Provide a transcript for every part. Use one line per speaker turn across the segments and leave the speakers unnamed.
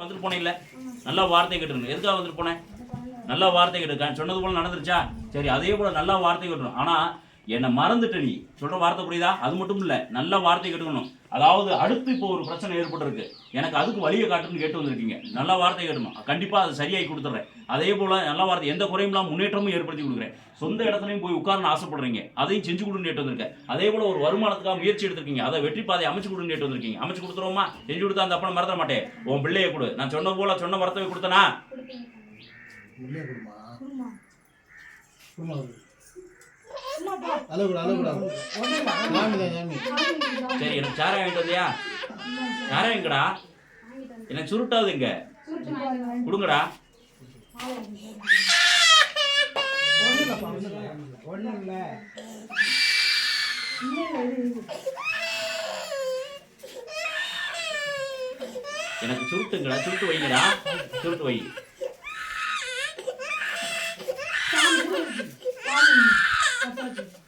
வந்துட்டு போனே இல்லை. நல்லா வார்த்தை கேட்டுருங்க எதுக்காக வந்துட்டு போனேன்? நல்லா வார்த்தை கேட்டுருக்கேன் சொன்னது போல நடந்துருச்சா? சரி அதே போல நல்லா வார்த்தை கேட்டுணும் ஆனால் என்னை மறந்துட்ட நீ. சொல்ற வார்த்தை புரியுதா? அது மட்டும் இல்ல நல்ல வார்த்தை கேட்டுக்கணும். அதாவது அடுத்து இப்போ ஒரு பிரச்சனை ஏற்பட்டிருக்கு. எனக்கு அதுக்கு வழியை காட்டுன்னு கேட்டு வந்திருக்கீங்க. நல்ல வார்த்தை கேட்டணும் கண்டிப்பா அதை சரியாகி கொடுத்துட்றேன். அதே போல நல்ல வார்த்தை எந்த குறையும் இல்லாம முன்னேற்றமும் ஏற்படுத்தி கொடுக்குறேன். சொந்த இடத்துலையும் போய் உட்காரணும் ஆசைப்படுறீங்க. அதையும் செஞ்சு கொடுன்னு கேட்டு வந்திருக்கேன். அதே போல ஒரு வருமானத்துக்காக முயற்சி எடுத்திருக்கீங்க. அதை வெற்றி பாதை அமைச்சு கொடுன்னு கேட்டு வந்திருக்கீங்க. அமைச்சு கொடுத்துருவோமா? செஞ்சு கொடுத்தா அந்த அப்பனை மறந்துட மாட்டேன். உன் பிள்ளையை கொடு. நான் சொன்ன போல சொன்ன மரத்தை கொடுத்தனா?
உள்ளே கொடுமா தான்
சரி எனக்கு சாராயம் வாங்கிட்டு வந்தியா? சாராயம் எங்கடா? எனக்கு சுருட்டாது இங்க. கொடுங்கடா. எனக்கு சுருட்டுங்கடா. சுருட்டு வைங்களா சுருட்டு வை. 가지고.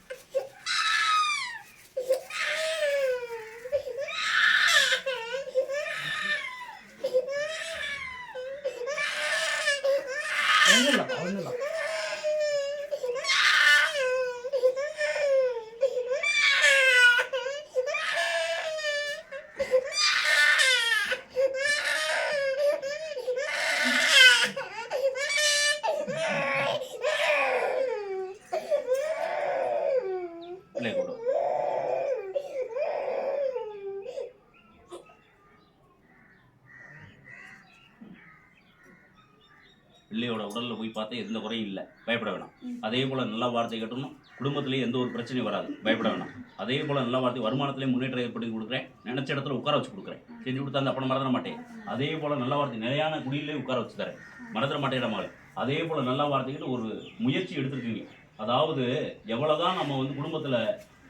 பிள்ளையோட உடல்ல போய் பார்த்தா எந்த குறையும் இல்லை. பயப்பட வேணாம். அதே போல நல்ல வார்த்தை கேட்டணும் குடும்பத்திலேயே எந்த ஒரு பிரச்சனையும் வராது. பயப்பட வேணாம். அதே போல நல்ல வார்த்தை வருமானத்திலே முன்னேற்றம் ஏற்படுத்தி கொடுக்குறேன். நினைச்ச இடத்துல உட்கார வச்சு கொடுக்குறேன். செஞ்சு கொடுத்தா அந்த அப்பனை மறந்துட மாட்டேன். அதே போல நல்ல வார்த்தை நிலையான குடியிலே உட்கார வச்சு தரேன். மறந்துட மாட்டேன் மகள் அதே போல நல்ல வார்த்தைகள் ஒரு முயற்சி எடுத்திருக்கீங்க. அதாவது எவ்வளவுதான் நம்ம வந்து குடும்பத்துல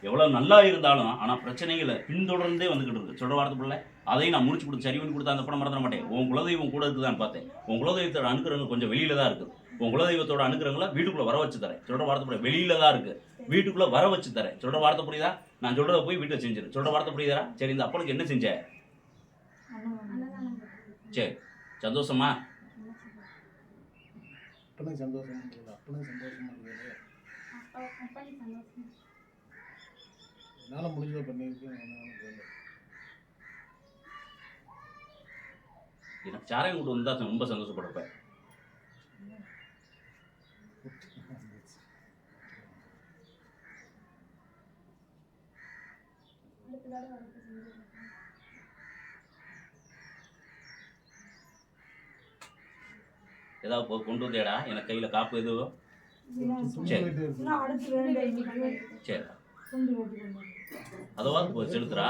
எவ்வளவு நல்லா இருந்தாலும் ஆனா பிரச்சனைகளை பின்தொடர்ந்தே வந்துகிட்டு இருக்கு. சொல்ற வார்த்தை பிள்ளை அதையும் நான் முடிச்சு கொடுத்து சரி பண்ணி கொடுத்தா அந்த படம் மறந்துட மாட்டேன். உன் குலதெய்வம் கூட இருக்குதான்னு பார்த்தேன். உன் குலதெய்வத்தோட அனுக்கிறவங்க கொஞ்சம் வெளியில தான் இருக்குது உன் குலதெய்வத்தோட அனுக்கிறவங்கள வீட்டுக்குள்ள வர வச்சு தரேன். சொல்ற வார்த்தை புரியுதா வெளியில தான் இருக்கு. வீட்டுக்குள்ள வர வச்சு தரேன். சொல்ற வார்த்தை புரியுதா? நான் சொல்றத போய் வீட்டுல செஞ்சிரு. சொல்ற வார்த்தை புரியுதா? சரி இந்த அப்பனுக்கு என்ன செஞ்ச? சரி சந்தோஷமா?
அப்பனுக்கு சந்தோஷமா இருக்குது அப்பனுக்கு சந்தோஷமா இருக்குது என்னால் முடிஞ்சதை பண்ணியிருக்கேன்.
எனக்கு சாராயம் கொண்டு வந்தா ரொம்ப சந்தோஷப்படுறேன் ஏதாவது கொ- கொண்டு வந்தேடா எனக்கு கையில காப்பு எதுவும் சரி. சரி அதவாது செலுத்துறா.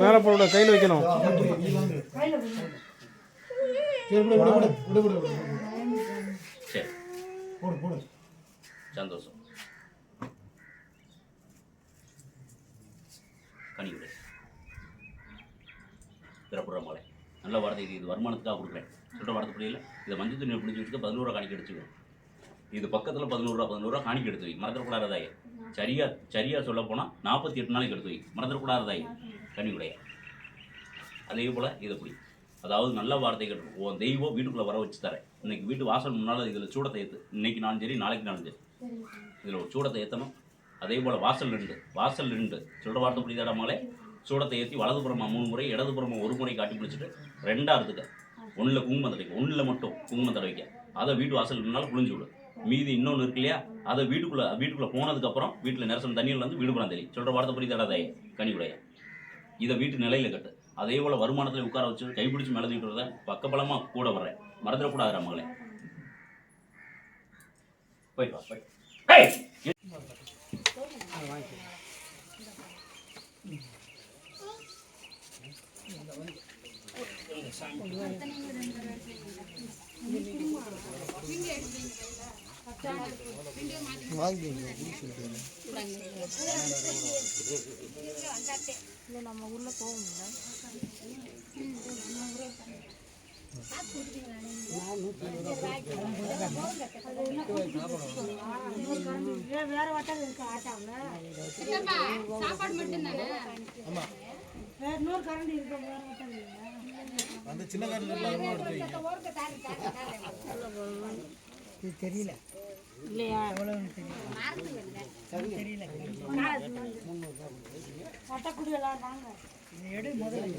மேலே போட கையில் வைக்கணும்.
சரி.
சந்தோஷம். கனி விடு. திறப்புற மலை. நல்ல வார்த்தை இது. வருமானத்துக்காக கொடுக்குறேன். சொல்கிற வார்த்தை புரியல? இதை மஞ்சள் தண்ணி பிடிச்சி வச்சுட்டு பதினோரு காணிக்க எடுத்துக்கோ. இது பக்கத்தில் பதினோருவா பதினோருவா காணிக்கு எடுத்து வை. மறந்துடக்கூடாததாயே சரியா சரியா சொல்ல போனால் நாற்பத்தி எட்டு நாளைக்கு எடுத்து வை. மறந்துடக்கூடாததாயே கனி உடைய. அதே போல் இதை பிடி அதாவது நல்ல வார்த்தை கேட்டு உன் தெய்வம் வீட்டுக்குள்ளே வர வச்சு தரேன். இன்னைக்கு வீட்டு வாசல் முன்னால் இதில் சூடத்தை ஏற்று இன்னைக்கு நாளும் சரி நாளைக்கு நாளும் சரி. இதில் ஒரு சூடத்தை ஏற்றணும் அதே போல் வாசல் ரெண்டு வாசல் ரெண்டு சொல்கிற வார்த்தை புரியுதாடா மகளே? சூடத்தை ஏற்றி வலதுபுறமா மூணு முறை இடதுபுறமா ஒரு முறை காட்டி பிடிச்சிட்டு ரெண்டாக இருந்துக்க ஒன்றில் குங்குமம் தடவைக்க. ஒன்றில் மட்டும் குங்குமம் தடவைக்க. அதை வீட்டு வாசல் முன்னால் புழிஞ்சு விடு. மீதி இன்னொன்று இருக்கு இல்லையா? அதை வீட்டுக்குள்ளே வீட்டுக்குள்ளே போனதுக்கப்புறம் வீட்டில் நிரசம் தண்ணியில் வந்து வீடு புறம் தெளி சொல்கிற வார்த்தை புரியுதாடா கனிவுடைய. இதை வீட்டு நிலையில் கட்டு. அதே போல் வருமானத்தில் உட்கார வச்சு கைப்பிடிச்சு மேலதிட்டு வரத பக்கபலமாக கூட வர்றேன். மறந்துடக்கூடாது மகளே. போய் வா
இல்லை நம்ம உள்ள போவோம்ல வேற வட்டம் இருக்கு ஆட்டாவில்
சாப்பாடு
வேற இன்னொரு கரண்டி இருக்கு வேற வட்டம் இல்லை
அந்த சின்ன கரண்டி
இது தெரியல.
இல்லையா?
எவ்வளோன்னு தெரியல. தெரியல.
வட்டக்குடி எல்லாம் வாங்க.
இது எடு முதல்ல.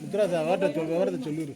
முத்துராஜா அவர்கிட்ட சொல் விவரத்தை சொல்லிடு